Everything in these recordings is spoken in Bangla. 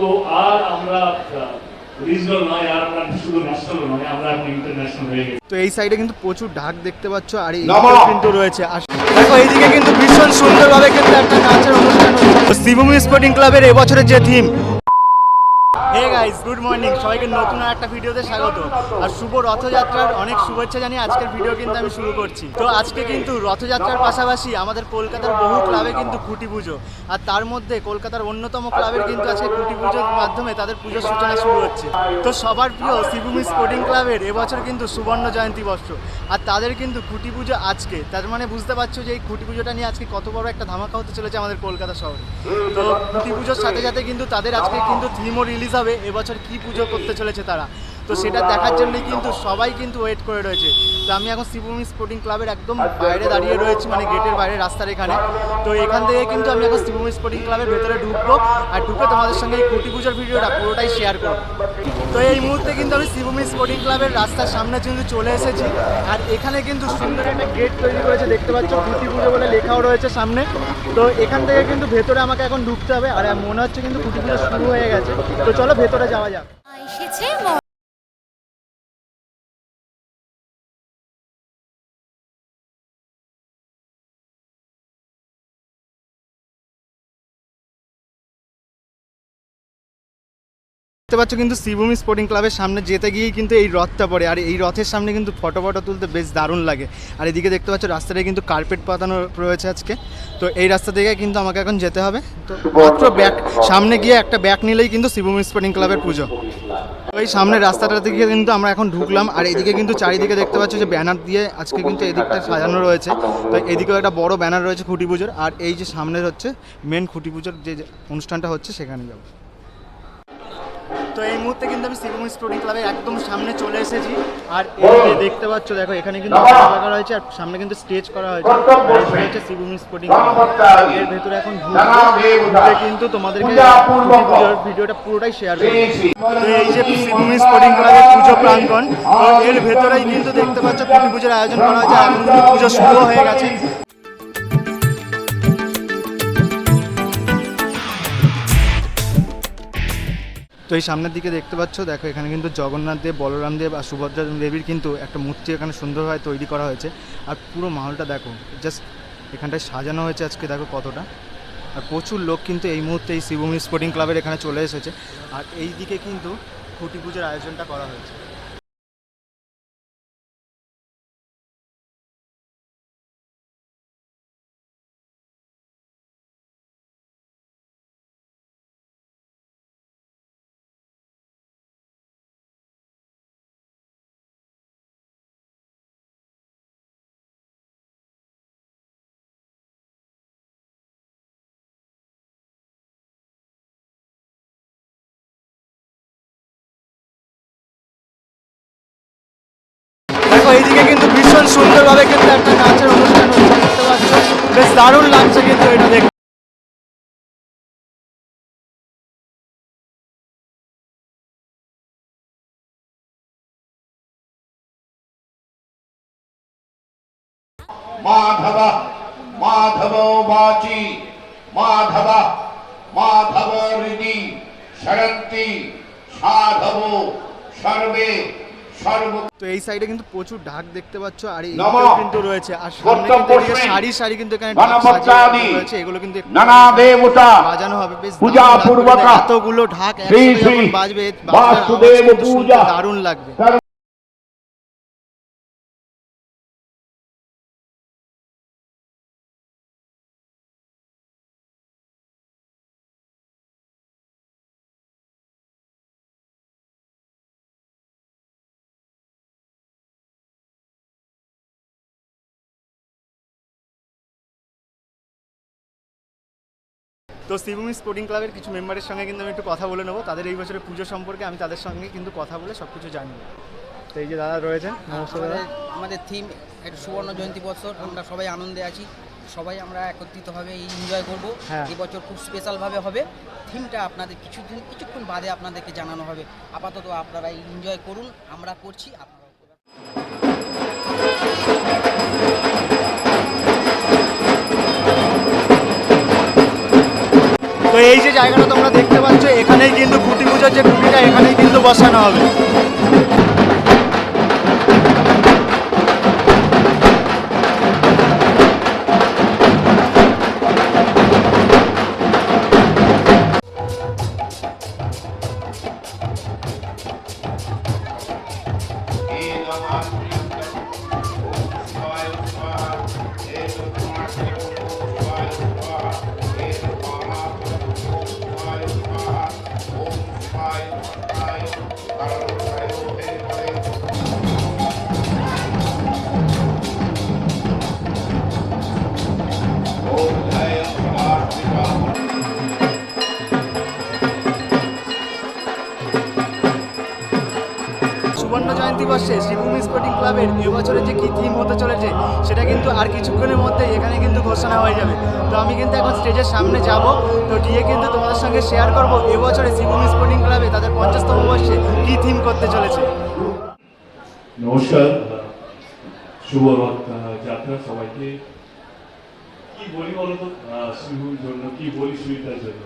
তো আর আমরা রিজনাল নয় আর আমরা শুধু ন্যাশনাল নয় আমরা এখন ইন্টারন্যাশনাল হয়ে গেছি। তো এই সাইডে কিন্তু প্রচুর ঢাক দেখতে পাচ্ছ আর এই কিন্তু রয়েছে। আর দেখো এইদিকে কিন্তু ভীষণ সুন্দরভাবে কিন্তু একটা নাচের অনুষ্ঠান শিবভূমি স্পোর্টিং ক্লাবের এবছরের যে theme hey guys good morning সবাইকে নতুন একটা ভিডিওতে স্বাগত। আর শুভ রথযাত্রার অনেক শুভেচ্ছা জানিয়ে আজকের ভিডিও কিন্তু আমি শুরু করছি। তো আজকে কিন্তু রথযাত্রার পাশাপাশি আমাদের কলকাতার বহু ক্লাবে কিন্তু খুঁটি পুজো। আর তার মধ্যে কলকাতার অন্যতম ক্লাবের কিন্তু আজকে খুঁটি পুজোর মাধ্যমে তাদের পুজোর সূচনা শুরু হচ্ছে। তো সবার প্রিয় শিবভূমি স্পোর্টিং ক্লাবের এবছর কিন্তু সুবর্ণ জয়ন্তী বর্ষ। আর তাদের কিন্তু খুঁটি পুজো আজকে। তার মানে বুঝতে পারছ যে এই খুঁটি পুজোটা নিয়ে আজকে কত বড় একটা ধামাকা হতে চলেছে আমাদের কলকাতা শহরে। তো খুঁটি পুজোর সাথে সাথে কিন্তু তাদের আজকে কিন্তু থিমও রিলিজ হবে এবছর কি পুজো করতে চলেছে তারা? তো সেটা দেখার জন্যই কিন্তু সবাই কিন্তু ওয়েট করে রয়েছে। তো আমি এখন শিবভূমি স্পোর্টিং ক্লাবের একদম বাইরে দাঁড়িয়ে রয়েছি মানে গেটের বাইরে রাস্তার এখানে। তো এখান থেকে কিন্তু আমি এখন শিবভূমি স্পোর্টিং ক্লাবের ভেতরে ঢুকবো। আর ঢুকে তোমাদের সঙ্গে এই কোটি পুজোর ভিডিওটা পুরোটাই শেয়ার করব। তো এই মুহূর্তে কিন্তু আমি শিবভূমি স্পোর্টিং ক্লাবের রাস্তার সামনে কিন্তু চলে এসেছি। আর এখানে কিন্তু সুন্দর একটা গেট তৈরি করেছে, দেখতে পাচ্ছ খুঁটি পুজো বলে লেখাও রয়েছে সামনে। তো এখান থেকে কিন্তু ভেতরে আমাকে এখন ঢুকতে হবে, আর মনে হচ্ছে কিন্তু খুঁটি পুজো শুরু হয়ে গেছে। তো চলো ভেতরে যাওয়া যাক। এসেছে দেখতে পাচ্ছ কিন্তু শিবভূমি স্পোর্টিং ক্লাবের সামনে যেতে গিয়েই কিন্তু এই রথটা পড়ে। আর এই রথের সামনে কিন্তু ফটো ফটো তুলতে বেশ দারুণ লাগে। আর এদিকে দেখতে পাচ্ছ রাস্তাটায় কিন্তু কার্পেট পাতানো রয়েছে আজকে। তো এই রাস্তা থেকে কিন্তু আমাকে এখন যেতে হবে। তো মাত্র ব্যাক সামনে গিয়ে একটা ব্যাক নিলেই কিন্তু শিবভূমি স্পোর্টিং ক্লাবের পুজো। এই সামনে রাস্তাটা থেকে কিন্তু আমরা এখন ঢুকলাম। আর এদিকে কিন্তু চারিদিকে দেখতে পাচ্ছ যে ব্যানার দিয়ে আজকে কিন্তু এদিকটা সাজানো রয়েছে। তো এদিকেও একটা বড় ব্যানার রয়েছে খুঁটি পুজোর। আর এই যে সামনের হচ্ছে মেন খুঁটি পুজোর যে অনুষ্ঠানটা হচ্ছে সেখানে যাব। তো এই মুহূর্তে কিন্তু আমি শিবভূমি স্পোর্টিং ক্লাবের একদম সামনে চলে এসেছি। আর এই যে দেখতে পাচ্ছ দেখো এখানে কিন্তু লাগা রয়েছে আর সামনে কিন্তু স্টেজ করা হয়েছে। আর হচ্ছে শিবভূমি স্পোর্টিং এর ভেতরে এখন ঢুকে কিন্তু তোমাদেরকে ভিডিওটা পুরোটাই শেয়ার করব। তো এই যে শিবভূমি স্পোর্টিং ক্লাবের পুজো প্রাঙ্গণ এর ভেতরেই কিন্তু দেখতে পাচ্ছ পুজোর আয়োজন করা হয়েছে। এখন কিন্তু পুজো শুরু হয়ে গেছে। তো এই সামনের দিকে দেখতে পাচ্ছ, দেখো এখানে কিন্তু জগন্নাথ দেব, বলরাম দেব আর সুভদ্রা দেবীর কিন্তু একটা মূর্তি এখানে সুন্দরভাবে তৈরি করা হয়েছে। আর পুরো মাহলটা দেখো জাস্ট এখানটায় সাজানো হয়েছে আজকে, দেখো কতটা। আর প্রচুর লোক কিন্তু এই মুহূর্তে এই শিবভূমি স্পোর্টিং ক্লাবের এখানে চলে এসেছে। আর এই দিকে কিন্তু খুঁটি পুজোর আয়োজনটা করা হয়েছে। এইদিকে কিন্তু ভীষণ সুন্দরভাবে কিন্তু একটা নাচের অনুষ্ঠান হচ্ছে দেখতে পাচ্ছ বেশ দারুণ লাগছে কিন্তু এটা দেখতে माधव माधव वाची माधव माधव हृदि शरन्ति साधव सर्वे सर्व তো এই সাইডে কিন্তু প্রচুর ঢাক দেখতে পাচ্ছ আর এই কিন্তু রয়েছে। আর সামনে কিন্তু সারি সারি কিন্তু এখানে রয়েছে এগুলো কিন্তু নানা দেবতা। বাজানো হবে। বেশ পূজা পূর্বক এতগুলো ঢাক একসাথে বাজবে পূজা। দারুণ লাগবে। তো শিবভূমি স্পোর্টিং ক্লাবের কিছু মেম্বারের সঙ্গে কিন্তু আমি একটু কথা বলে নেব। তাদের এই বছরের পুজো সম্পর্কে আমি তাদের সঙ্গে কিন্তু কথা বলে সব কিছু জানি তো এই যে দাদা রয়েছেন নমস্কার দাদা। আমাদের থিম একটা সুবর্ণ জয়ন্তী বৎসর আমরা সবাই আনন্দে আছি। সবাই আমরা একত্রিতভাবে এনজয় করব। হ্যাঁ। এই বছর খুব স্পেশালভাবে হবে। থিমটা আপনাদের কিছুদিন কিছুক্ষণ বাদে আপনাদেরকে জানানো হবে। আপাতত আপনারা এনজয় করুন আমরা করছি। তো এই যে জায়গাটা তোমরা দেখতে পাচ্ছ, এখানেই কিন্তু খুঁটি পুজোর যে খুঁটিটা এখানেই কিন্তু বসানো হবে। সুবর্ণ স্পোর্টিং ক্লাবের এবছরে যে কী থিম হতে চলেছে, সেটা কিন্তু আর কিছুক্ষণের মধ্যে এখানে কিন্তু ঘোষণা হয়ে যাবে। তো আমি কিন্তু এখন স্টেজের সামনে যাব। তো গিয়ে কিন্তু তোমাদের সঙ্গে শেয়ার করব এবছরে শিবভূমি স্পোর্টিং ক্লাবে তাদের পঞ্চাশতম বর্ষে কী থিম করতে চলেছে। নমস্কার। শুভ যাত্রা সবাইকে। কি বলি বলতো? শুভর জন্য, কি বলি সুবিধার জন্য?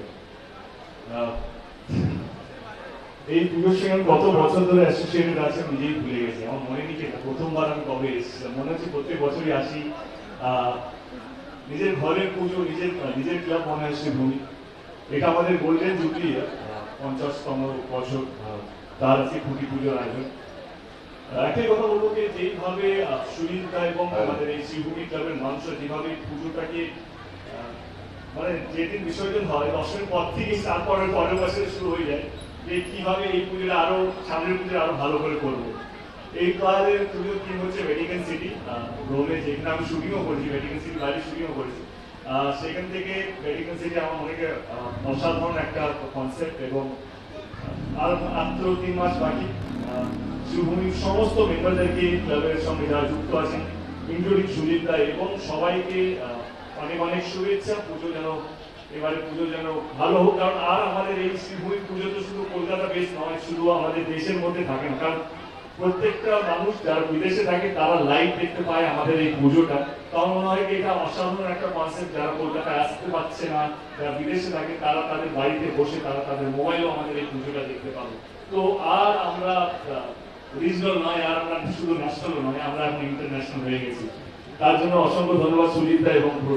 এই পুজোর সঙ্গে কত বছর ধরে অ্যাসোসিয়েটেড আছে নিজেই ভুলে গেছি। আমার মনে নেই এটা প্রথমবার আমি কবে এসেছিলাম মনে হচ্ছে প্রত্যেক বছরই আসি। নিজের ঘরের পুজো নিজের নিজের ক্লাব মনে হচ্ছে ভূমি। এটা আমাদের গোল্ডেন জুবলি পঞ্চাশতম বছর তার আজকে খুঁটি পুজোর আয়োজন। একটাই কথা বলব যে যেইভাবে আহ, এবং আমাদের এই শিবভূমি ক্লাবের মানুষরা যেভাবে পুজোটাকে মানে যেদিন বিসর্জন হয় দশের পর থেকে তারপরের পরের বছরে শুরু হয়ে যায়। যে কীভাবে এই পুজোটা আরও সামনের পুজো আরও ভালো করে করব। এই ক্লাবের পুজোর থিম হচ্ছে ভ্যাটিকান সিটি রোমে যেখানে আমি শুটিংও করেছি ভ্যাটিকান সিটি বাইরে শুটিংও করেছি। সেখান থেকে ভ্যাটিকান সিটি আমার আহ, অসাধারণ একটা কনসেপ্ট এবং আর মাত্র তিন মাস বাকি। শিবভূমির সমস্ত মেম্বারদেরকে ক্লাবের সঙ্গে যারা যুক্ত আছেন ইনক্লুডিং সুজিতদা এবং সবাইকে অনেক অনেক শুভেচ্ছা। পুজো যেন এবারে পুজো যেন ভালো হোক, কারণ আর আমাদের এই শিবভূমির পুজো তো শুধু কলকাতা বেশ নয়, শুধু আমাদের দেশের মধ্যে থাকে না। কারণ প্রত্যেকটা মানুষ যারা বিদেশে থাকে, তারা লাইভ দেখতে পায় আমাদের এই পুজোটা। মনে হয় এটা অসাধারণ একটা যারা কলকাতায় আসতে পারছে না, যারা বিদেশে থাকে, তারা তাদের বাড়িতে বসে, তারা তাদের মোবাইলেও আমাদের এই পুজোটা দেখতে পাবে। তো আর আমরা রিজনাল নয়, আর আমরা শুধু ন্যাশনাল নয়, আমরা এখন ইন্টারন্যাশনাল হয়ে গেছি। তার জন্য অসংখ্য ধন্যবাদ সুজিতদা এবং পুরো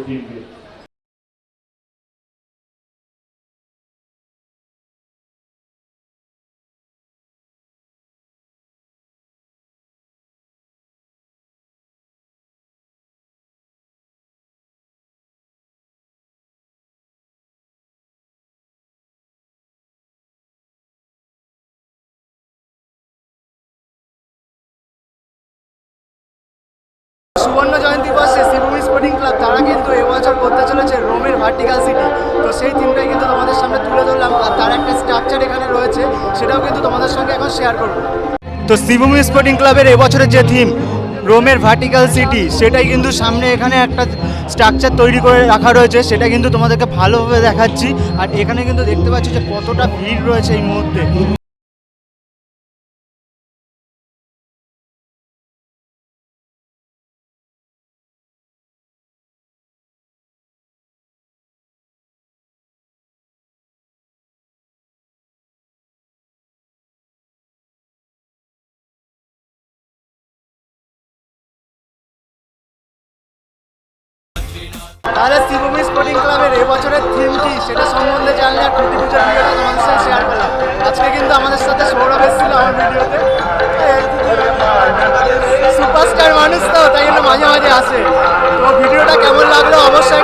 ক্লাব তারা কিন্তু এবছর করতে চলেছে রোমের ভার্টিক্যাল সিটি তো সেই থিমটাই কিন্তু তোমাদের সামনে তুলে ধরলাম, আর তার একটা স্ট্রাকচার এখানে রয়েছে, সেটাও কিন্তু তোমাদের সঙ্গে এখন শেয়ার করব। তো শিবভূমি স্পোর্টিং ক্লাবের এবছরের যে থিম রোমের ভার্টিক্যাল সিটি সেটাই কিন্তু সামনে এখানে একটা স্ট্রাকচার তৈরি করে রাখা রয়েছে, সেটা কিন্তু তোমাদেরকে ভালোভাবে দেখাচ্ছি। আর এখানে কিন্তু দেখতে পাচ্ছি যে কতটা ভিড় রয়েছে এই মুহূর্তে। তাহলে শিবভূমি স্পোর্টিং ক্লাবের এবছরের থিম কি সেটা সম্বন্ধে জানলে আর প্রতি পুজোর ভিডিওটা তোমাদের সাথে শেয়ার করলাম। আজকে কিন্তু আমাদের সাথে সৌরভ এসেছিল আমার ভিডিওতে। সুপারস্টার মানুষ তো, তাই জন্য মাঝে মাঝে আসে। তো ভিডিওটা কেমন লাগল? অবশ্যই